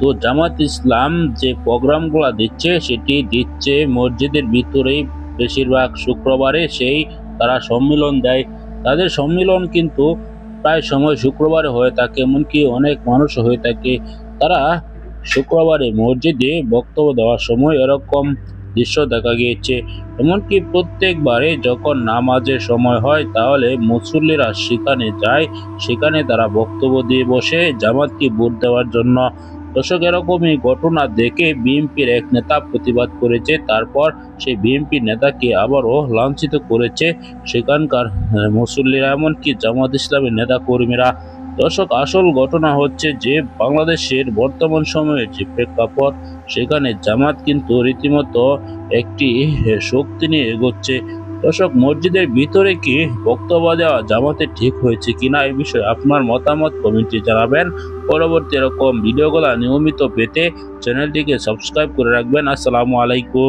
তো জামাত ইসলাম যে প্রোগ্রামগুলো দিচ্ছে, সেটি দিচ্ছে মসজিদের ভিতরেই বেশিরভাগ শুক্রবারে, সেই তারা সম্মেলন দেয়। তাদের সম্মেলন কিন্তু প্রায় সময় শুক্রবারে হয়ে থাকে, এমনকি অনেক মানুষ হয়ে থাকে। তারা শুক্রবারে মসজিদে বক্তব্য দেওয়ার সময় এরকম দৃশ্য দেখা গিয়েছে। এমনকি প্রত্যেকবারে যখন নামাজের সময় হয়, তাহলে মুসল্লিরা সেখানে যায়, সেখানে তারা বক্তব্য দিয়ে বসে জামাতকে ভোট দেওয়ার জন্য দর্শক, এরকমই ঘটনা দেখে বিএনপির এক নেতা প্রতিবাদ করেছে। তারপর সেই বিএনপি নেতাকে আবারও লাঞ্ছিত করেছে সেখানকার মুসল্লিরা। এমনকি জামাত ইসলামের নেতা কর্মীরা দর্শক, আসল ঘটনা হচ্ছে যে বাংলাদেশের বর্তমান সময়ের যে প্রেক্ষাপট, সেখানে জামাত কিন্তু রীতিমতো একটি শক্তি নিয়ে এগোচ্ছে। দর্শক, মসজিদের ভিতরে কি বক্তব্য দেওয়া জামাতে ঠিক হয়েছে কিনা এই বিষয়ে আপনার মতামত কমেন্টে জানাবেন। পরবর্তী এরকম ভিডিওগুলো নিয়মিত পেতে চ্যানেলটিকে সাবস্ক্রাইব করে রাখবেন। আসসালামু আলাইকুম।